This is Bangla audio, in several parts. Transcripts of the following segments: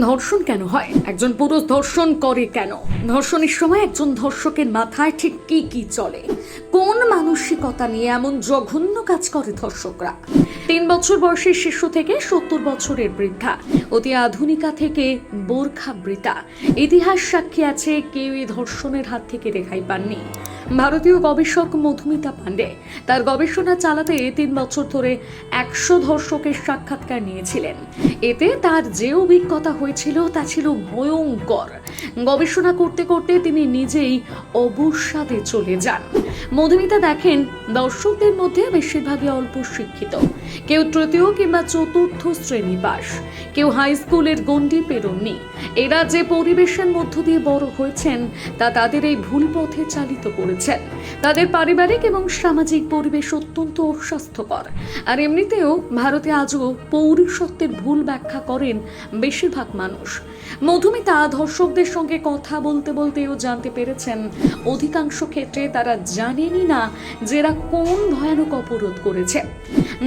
ধর্ষণ কেন হয়? একজন পুরুষ ধর্ষণ করে কেন? ধর্ষণের সময় একজন ধর্ষকের মাথায় ঠিক কি কি চলে? কোন মানসিকতা নিয়ে এমন জঘন্য কাজ করে ধর্ষকরা? তিন বছর বয়সের শিশু থেকে সত্তর বছরের বৃদ্ধা। অতি আধুনিকা থেকে বোরখা বৃতা। ইতিহাস সাক্ষী আছে কেউ এই ধর্ষণের হাত থেকে রেহাই পাননি। ভারতীয় গবেষক মধুমিতা পান্ডে তার গবেষণা চালাতে তিন বছর ধরে একশো ধর্ষকের সাক্ষাৎকার নিয়েছিলেন। এতে তার যে অভিজ্ঞতা হয়েছিল তা ছিল ভয়ঙ্কর। গবেষণা করতে করতে তিনি নিজেই অবসাদে চলে যান। মধুমিতা দেখেন, দর্শকদের মধ্যে বেশিরভাগই অল্প শিক্ষিত। কেউ তৃতীয় কিংবা চতুর্থ শ্রেণি পাস, কেউ হাই স্কুলের গণ্ডি পেরোননি। এরা যে পরিবেশের মধ্য দিয়ে বড় হয়েছেন, তা তাদের এই ভুল পথে চালিত করেছেন। তাদের পারিবারিক এবং সামাজিক পরিবেশ অত্যন্ত অস্বাস্থ্যকর আর এমনিতেও ভারতে আজও পৌরসত্বের ভুল ব্যাখ্যা করেন বেশিরভাগ মানুষ। মধুমিতা ধর্ষকদের সঙ্গে কথা বলতে বলতেও জানতে পেরেছেন। অধিকাংশ ক্ষেত্রে তারা জানেনই না যে এরা কোন ভয়ানক অপরাধ করেছে।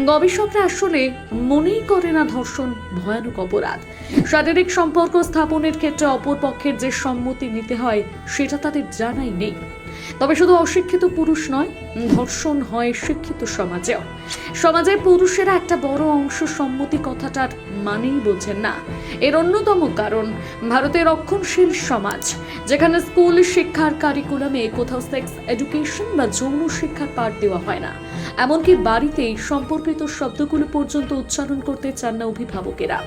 গবেষকরা আসলে মনেই করে না ধর্ষণ ভয়ানক অপরাধ। শারীরিক সম্পর্ক স্থাপনের ক্ষেত্রে অপর পক্ষের যে সম্মতি নিতে হয়, সেটা তাদের জানাই নেই। তবে শুধু অশিক্ষিত পুরুষ নয়, ধর্ষণ হয় শিক্ষিত সমাজেও। সমাজে পুরুষেরা একটা বড় অংশ সম্মতি কথাটার মানেই বোঝেন না। এর অন্যতম কারণ ভারতের রক্ষণশীল সমাজ, যেখানে স্কুল, শিক্ষার কারিকুলামে কোথাও সেক্স এডুকেশন বা যৌন শিক্ষার পাঠ দেওয়া হয় না। এমনকি বাড়িতেই সম্পর্কিত শব্দগুলো পর্যন্ত উচ্চারণ করতে চান না অভিভাবকেরা।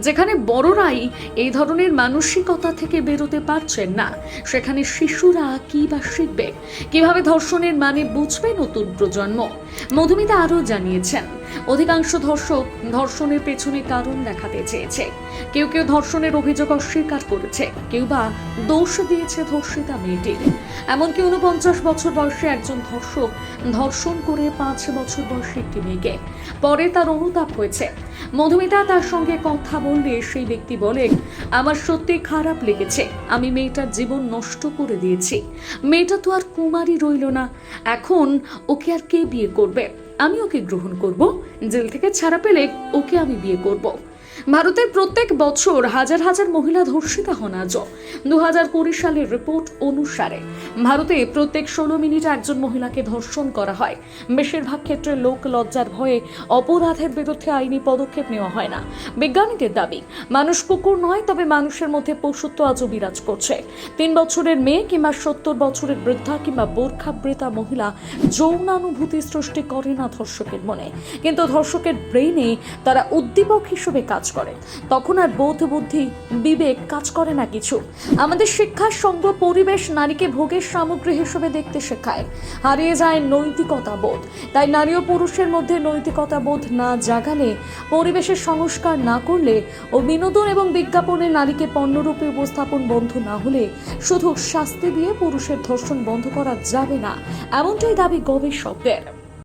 যেখানে বড়রাই এই ধরনের মানসিকতা থেকে বেরোতে পারছেন না, সেখানে শিশুরা কি বা শিখবে? কীভাবে ধর্ষণের মানে বুঝবে নতুন প্রজন্ম? মধুমিতা আরও জানিয়েছেন। অধিকাংশ ধর্ষক ধর্ষণের পেছনে কারণ দেখাতে চেয়েছে। কেউ কেউ ধর্ষণের অভিযোগ অস্বীকার করেছে, কেউ বা দোষ দিয়েছে ধর্ষিতা মেয়েটির। এমনকি উনপঞ্চাশ বছর বয়সে একজন ধর্ষক ধর্ষণ করে পাঁচ বছর বয়সে একটি মেয়েকে। পরে তার অনুতাপ হয়েছে। মধুমিতা তার সঙ্গে কথা বললে সেই ব্যক্তি বলে, আমার সত্যি খারাপ লেগেছে। আমি মেয়েটার জীবন নষ্ট করে দিয়েছি। মেয়েটা তো আর কুমারী রইল না। এখন ওকে আর কে বিয়ে করবে? আমি ওকে গ্রহণ করব। জেল থেকে ছাড়া পেলে ওকে আমি বিয়ে করব। ভারতের প্রত্যেক বছর হাজার হাজার মহিলা ধর্ষিতা হন আজও। দু হাজার কুড়ি সালের রিপোর্ট অনুসারে ভারতে প্রত্যেক ষোলো মিনিটে একজন মহিলাকে ধর্ষণ করা হয়। বেশিরভাগ ক্ষেত্রে লোক লজ্জার ভয়ে অপরাধের বিরুদ্ধে আইনি পদক্ষেপ নেওয়া হয় না। বিজ্ঞানীদের দাবি, মানুষ কুকুর নয়, তবে মানুষের মধ্যে পশুত্ব আজও বিরাজ করছে। তিন বছরের মেয়ে কিংবা সত্তর বছরের বৃদ্ধা কিংবা বোরখাবৃতা মহিলা যৌনানুভূতি সৃষ্টি করে না ধর্ষকের মনে। কিন্তু ধর্ষকের ব্রেইনে তারা উদ্দীপক হিসেবে কাজ করে। তখন আর বোধ বুদ্ধি, বিবেক কাজ করে না কিছু। আমাদের শিক্ষার সঙ্গ পরিবেশ নারীকে ভোগের সামগ্রী হিসেবে দেখতে শেখায়। হারিয়ে যায় নৈতিকতা বোধ। তাই নারী ও পুরুষের মধ্যে নৈতিকতা বোধ না জাগালে, পরিবেশের সংস্কার না করলে ও বিনোদন এবং বিজ্ঞাপনে নারীকে পণ্যরূপে উপস্থাপন বন্ধ না হলে শুধু শাস্তি দিয়ে পুরুষের ধর্ষণ বন্ধ করা যাবে না, এমনটাই দাবি গবেষকদের।